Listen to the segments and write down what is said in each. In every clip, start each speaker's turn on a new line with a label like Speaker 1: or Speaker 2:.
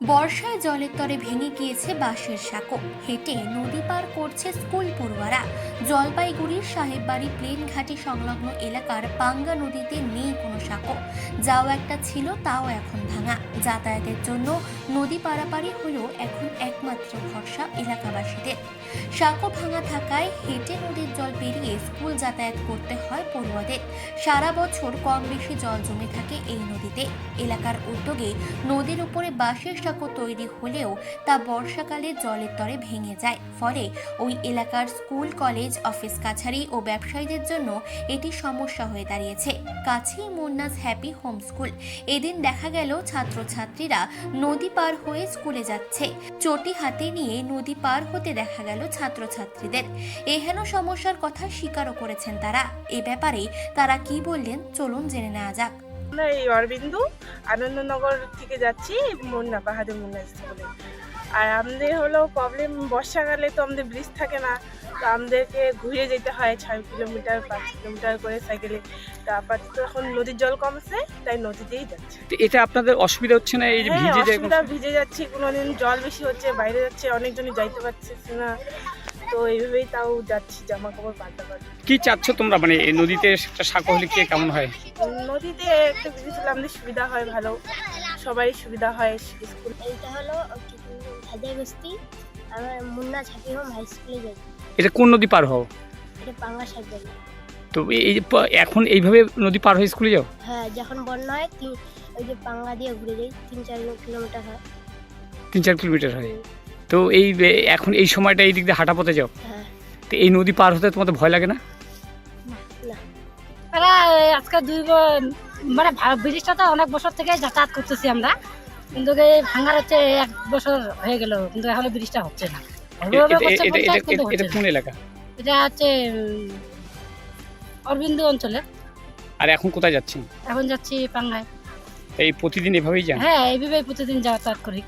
Speaker 1: বর্ষায় জলের তরে ভেঙে গিয়েছে বাঁশের সাঁকো। হেঁটে নদী পার করছে স্কুল পড়ুয়ারা। জলপাইগুড়ির সাহেববাড়ি প্লেন ঘাটি সংলগ্ন এলাকার পাঙ্গা নদীতে নেই কোনো সাঁকো। যাও একটা ছিল, তাও এখন ভাঙা। যাতায়াতের জন্য নদী পারাপারি হলো এখন একমাত্র ভরসা এলাকাবাসীদের। সাঁকো ভাঙা থাকায় হেঁটে নদীর জল পেরিয়ে স্কুল যাতায়াত করতে হয় পড়ুয়াদের। সারা বছর কম বেশি জল জমে থাকে এই নদীতে। এলাকার উদ্যোগে নদীর উপরে বাঁশের সাঁকো তৈরি হলেও তা বর্ষাকালে জলের তরে ভেঙে যায়। ফলে ওই এলাকার স্কুল, কলেজ, অফিস কাছারি ও ব্যবসায়ীদের জন্য এটি সমস্যা হয়ে দাঁড়িয়েছে। কাছেই মুন্নাস হ্যাপি হোম স্কুল। এদিন দেখা গেল ছাত্রছাত্রীরা নদী পার হয়ে স্কুলে যাচ্ছে। চটি হাতে নিয়ে নদী পার হতে দেখা গেল ছাত্রছাত্রীদের। এহেন সমস্যার কথা স্বীকারও করেছেন তারা। এ ব্যাপারে তারা কি বললেন চলুন জেনে নেওয়া যাক।
Speaker 2: আমরা এই অরবিন্দু আনন্দনগর থেকে যাচ্ছি মুন্না, বাহাদুর মুন্না স্কুলে। আর আমাদের হলো প্রবলেম বর্ষাকালে তো আমাদের ব্রিজ থাকে না। তো আমাদেরকে ঘুরে যেতে হয় ছয় কিলোমিটার পাঁচ কিলোমিটার করে সাইকেলে তো আপাতত এখন নদীর জল কমছে তাই নদীতেই যাচ্ছে।
Speaker 3: তো এটা আপনাদের অসুবিধা হচ্ছে না এই যে
Speaker 2: হ্যাঁ
Speaker 3: ভিজে যায়
Speaker 2: অসুবিধা ভিজে যাচ্ছি কোনোদিন জল বেশি হচ্ছে বাইরে যাচ্ছে অনেকজনই যাইতে পারছে না। তো এইভাবেই তাও যাচ্ছি জামা কাপড় পাল্টা পাল্টা
Speaker 3: কি চাচ্ছ তোমরা? মানে এই নদীতে একটা সাঁকো হলে কি কেমন হয়?
Speaker 2: নদীতে একটা ব্রিজ হলে আমাদের সুবিধা হয় ভালো। সবারই সুবিধা হয় স্কুল।
Speaker 4: এইটা হলো বস্তি আমার মুন্না ছাপি হোম হাই স্কুলে যাই।
Speaker 3: এটা কোন নদী পার হও?
Speaker 4: এটা পাঙ্গা সাইকেল
Speaker 3: তো এই- এই যে প- এখন এইভাবে নদী পার হয়ে স্কুলে যাও?
Speaker 4: হ্যাঁ যখন বন্যা হয় তিন ওই যে পাঙ্গা দিয়ে ঘুরে যাই তিন চার কিলোমিটার হয়।
Speaker 3: তিন চার কিলোমিটার হয়। তো এই এ- এখন এই সময়টা এই দিক দিয়ে হাঁটা পথে যাও।
Speaker 4: হ্যাঁ।
Speaker 3: তো এই নদী পার হতে তোমাদের ভয় লাগে না?
Speaker 4: না
Speaker 5: আজকে দুই ব- মানে ভা- ব্রিজটা তো অনেক বছর থেকে যাতায়াত করতেছি আমরা। কিন্তু এই ভাঙার হচ্ছে এক বছর হয়ে গেল কিন্তু এখন ব্রিজটা হচ্ছে না।
Speaker 3: এটা-
Speaker 5: হচ্ছে না।
Speaker 3: কোন এলাকা?
Speaker 5: এটা হচ্ছে উম, অঞ্চলে।
Speaker 3: আর এখন কোথায় যাচ্ছেন
Speaker 5: এখন যাচ্ছি পাঙ্গায়।
Speaker 3: এই প্রতিদিন এভাবেই যান?
Speaker 5: হ্যাঁ এইভাবেই প্রতিদিন যাতায়াত করি।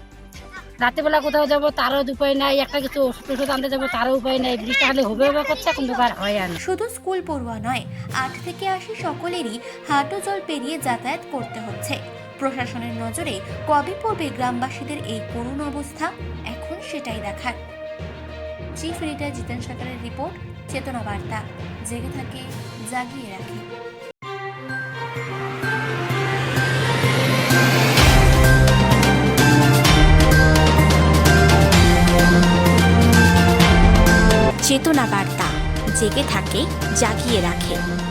Speaker 5: রাতেবেলা কোথাও যাব তারও উপায় নাই একটা কিছু ওষুধ ওষুধ আনতে যাব তারও উপায় নাই। ব্রিজটা খালি হবে হবে করছে কিন্তু আর হয় আর না।
Speaker 1: শুধু স্কুল পড়ুয়া নয় আট থেকে আশি সকলেরই হাঁটু জল পেরিয়ে যাতায়াত করতে হচ্ছে। প্রশাসনের নজরে কবে পড়বে গ্রামবাসীদের এই করুণ অবস্থা? এখন সেটাই দেখার। চিফ এডিটর জিতেন সরকারের রিপোর্ট, চেতনা বার্তা। জেগে থাকে, জাগিয়ে রাখে। চেতনা বার্তা। জেগে থাকে, জাগিয়ে রাখে।